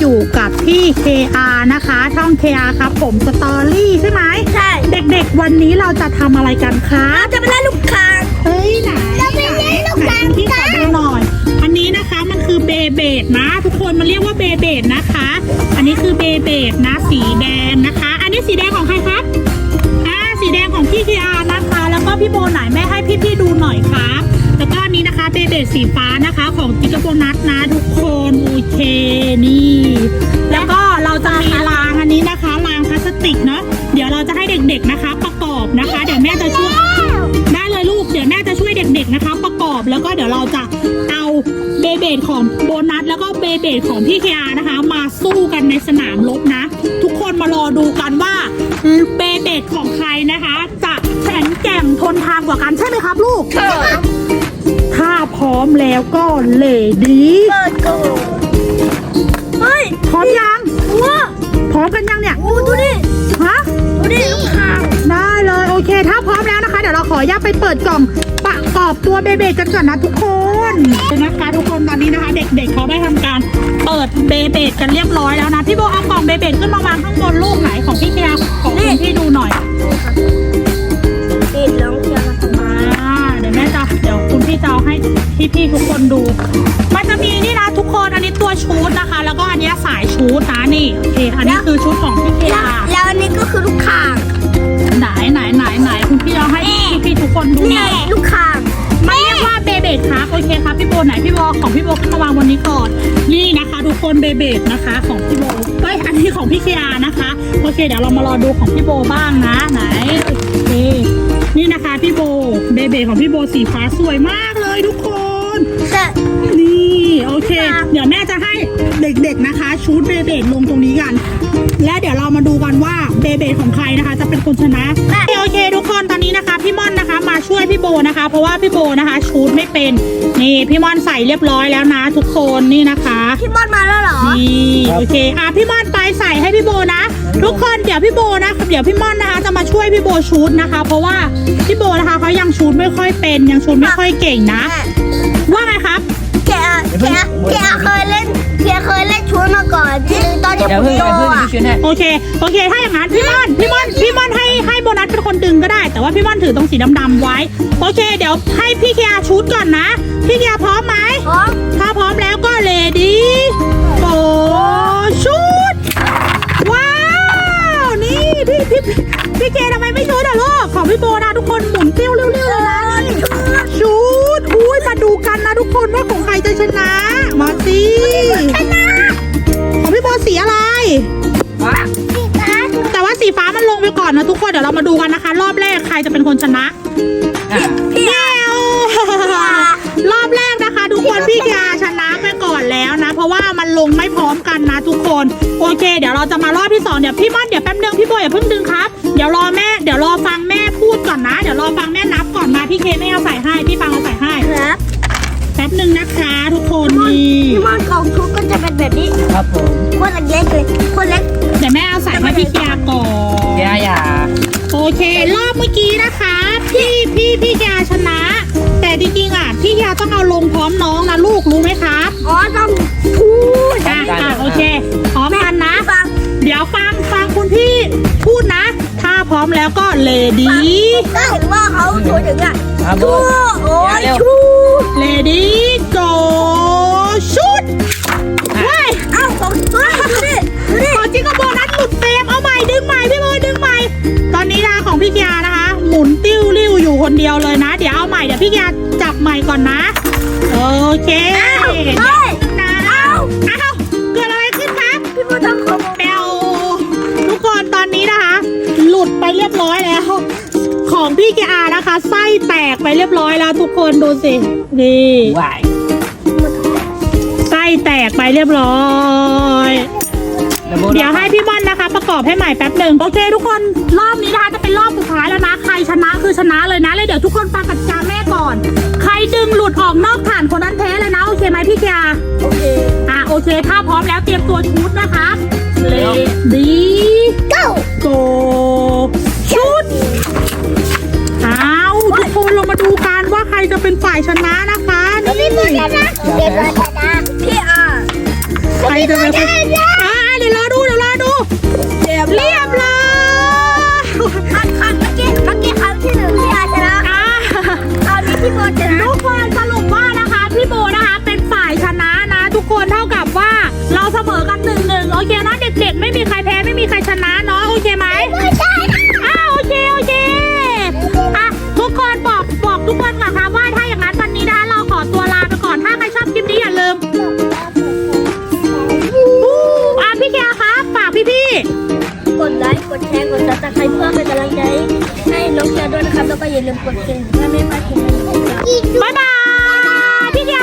อยู่กับพี่ KR นะคะ ช่อง KR ครับ ผมสตอรี่ใช่ไหมใช่ เด็กๆ วันนี้เราจะทำอะไรกันคะเราจะไปเล่นลูกคางเฮ้ยไหนเราไปเล่นลูกไหนคางพี่ขกัอนดูหน่อย อันนี้นะคะมันคือเบเบดนะ ทุกคนมันเรียกว่าเบเบดนะคะ อันนี้คือเบเบดนะสีแดงนะคะ อันนี้สีแดงของใครครั เบเบดสีฟ้านะคะ ของจิกโบนัสนะทุกคนโอเคนี่ แล้วก็เราจะมีรางอันนี้นะคะรางพลาสติกเนาะเดี๋ยวเราจะให้เด็กๆนะคะ ประกอบนะคะ เดี๋ยวแม่จะช่วยได้เลยลูกเดี๋ยวแม่จะช่วยเด็ก ๆนะคะ ประกอบแล้วก็เดี๋ยวเราจะเอาเบเบดของโบนัสแล้วก็เบเบดของพี่เคียนะคะ มาสู้กันในสนามรบนะ ทุกคนมารอดูกันว่าเบเบดของใครนะคะจะ ร้อมแล้วก็เลดีเปิดกูเฮ้ยพร้อมยังว้าพร้อมกันยังเนี่ยอู้ดูดิฮะดูดิลูกคางได้เลยโอเค ถ้าพร้อมแล้วนะคะ เดี๋ยวเราขออนุญาตไปเปิดกล่องประกอบตัวเบเบกันก่อนนะทุกคนนะคะทุกคนตอนนี้นะคะ เด็กๆเขาได้ทำการเปิดเบเบกันเรียบร้อยแล้วนะพี่โบเอากล่องเบเบขึ้นมาวางข้างบนลูกไหนของพี่เคียร์ของคุณพี่ดูหน่อย พี่ๆทุกคนดู มันจะมีนี่นะทุกคนอันนี้ตัวชุดนะคะ แล้วก็อันนี้สายชุดนะนี่โอเคอันนี้คือชุดของพี่เคียแล้วร์แล้วอันนี้ก็คือลูกคางไหนไหนไหนไหนคุณพี่เอาให้พี่ๆทุกคนดูหนี่น่อยลูกคาง มันเรียกว่าเบเบดครับโอเคครับพี่โบไหนพี่โบของพี่โบขึ้นมาวางบนนี้ก่อนนี่นะคะ ทุกคนเบเบดนะคะ ของพี่โบเอ้ยอันนี้ของพี่เคียร์นะคะโอเคเดี๋ยวเรามารอดูของพี่โบบ้างนะไหนโอเคนี่นะคะพี่โบเบเบดของพี่โบสีฟ้าสวยมากเลยทุกคน แต่นี่โอเค เดี๋ยวแม่จะให้เด็กๆนะคะ ชุดเบเบดลงตรงนี้กัน และเดี๋ยวเรามาดูกันว่าเบเบดของใครนะคะ จะเป็นคนชนะโอเคทุกคนตอนนี้นะคะ พี่ม่อนนะคะ มาช่วยพี่โบนะคะ เพราะว่าพี่โบนะคะ ชุดไม่เป็นนี่พี่ม่อนใส่เรียบร้อยแล้วนะ ทุกคนนี่นะคะพี่มอนมาแล้วเหรอนี่โอเคอะพี่ม่อนไปใส่ให้พี่โบนะ ทุกคนเดี๋ยวพี่โบนะเดี๋ยวพี่ม่อนนะคะ จะมาช่วยพี่โบชุดนะคะ เพราะว่าพี่โบนะคะเขายังชุดไม่ค่อยเป็นยังชุดไม่ค่อยเก่งนะว่าไงครับ แกแกแกเคยเล่นแกเคยเล่นชุดมาก่อนที่ตอนที่เดี๋ยวผมเพิ่งโตเดี๋ยวเพิ่งอะพี่ชุนให้โอเค โอเค ถ้าอย่างนั้นพี่ม่อน พี่ม่อน พี่ม่อนให้ให้โบนัสเป็นคนดึงก็ได้ แต่ว่าพี่ม่อนถือตรงสีดำๆไว้ โอเค เดี๋ยวให้พี่เคียร์ชุดก่อนนะ พี่เคียร์พร้อมไหม พร้อมถ้าพร้อมแล้วก็เลดี้ คนว่าของใครจะชนะมาสิชนะของพี่โบสีอะไรพี่ตาแต่ว่าสีฟ้ามันลงไปก่อนนะทุกคนเดี๋ยวเรามาดูกันนะคะ รอบแรกใครจะเป็นคนชนะอะพี่แก้วรอบแรกนะคะ ทุกคนพี่ยาชนะไปก่อนแล้วนะ เพราะว่ามันลงไม่พร้อมกันนะทุกคน โอเค เดี๋ยวเราจะมารอบที่สองเดี๋ยวพี่ม่อนเดี๋ยวแป๊บนึงพี่โบอย่าเพิ่งดึงครับ ครับผมคนเล็กๆเลยคนเล็กเดี๋ยวแม่เอาใส่ให้พี่เคียก่อนเดี๋ยวอย่าโอเค รอบเมื่อกี้นะคะพี่พี่พี่ยาชนะ แต่จริงๆอะพี่ยาต้องเอาลงพร้อมน้องนะลูกรู้ไหมครับอ๋อต้องพูดอะอะโอเคพร้อมกันนะฟังเดี๋ยวฟังฟังคุณพี่พูดนะ ถ้าพร้อมแล้วก็เลดี้ก็เห็นว่าเขาพูดถึงอะครับผชูมโอ้ยเร็วชู หมุนติ้วลิ้วอยู่คนเดียวเลยนะ เดี๋ยวเอาใหม่เดี๋ยวพี่ยาจับใหม่ก่อนนะ โอเคเอ้าเดี๋ยวเฮ้ยนะเอ้าเอ้าเกิดอะไรขึ้นครับพี่มอนต้องขอบอกแปวทุกคนตอนนี้นะคะ หลุดไปเรียบร้อยแล้ว ของพี่แกอานะคะ ไส้แตกไปเรียบร้อยแล้วทุกคนดูสิ นี่ไหวายไส้แตกไปเรียบร้อย เดี๋ยวให้พี่ม่อ นะคะ ประกอบให้ใหม่แป๊บหนึ่งโอเค ทุกคนรอบนี้นะคะจะเป็นรอบสุดท้ายแล้วนะ ใครชนะคือชนะเลยนะเลยเดี๋ยวทุกคนฟังกติกาแม่ก่อน ใครดึงหลุดออกนอกฐานคนนั้นแพ้เลยนะโอเคไหมพี่เกีโอเคอะโอเค ถ้าพร้อมแล้วเตรียมตัวชุดนะคะเลดีโกโกชุดเอาทุกคนเรามาดูกันว่าใครจะเป็นฝ่ายชนะนะคะนี่พี่ชนะพี่ชนะใครจะเป็น กดไลค์ กดแชร์ กดซับสไครเพื่อเป็นกำลังใจให้น้องเชียด้วยนะครับ แล้วก็อย่าลืมกดกระดิ่งเพื่อไม่พลาดคลิปใหม่ๆ บ๊ายบายพี่เดีย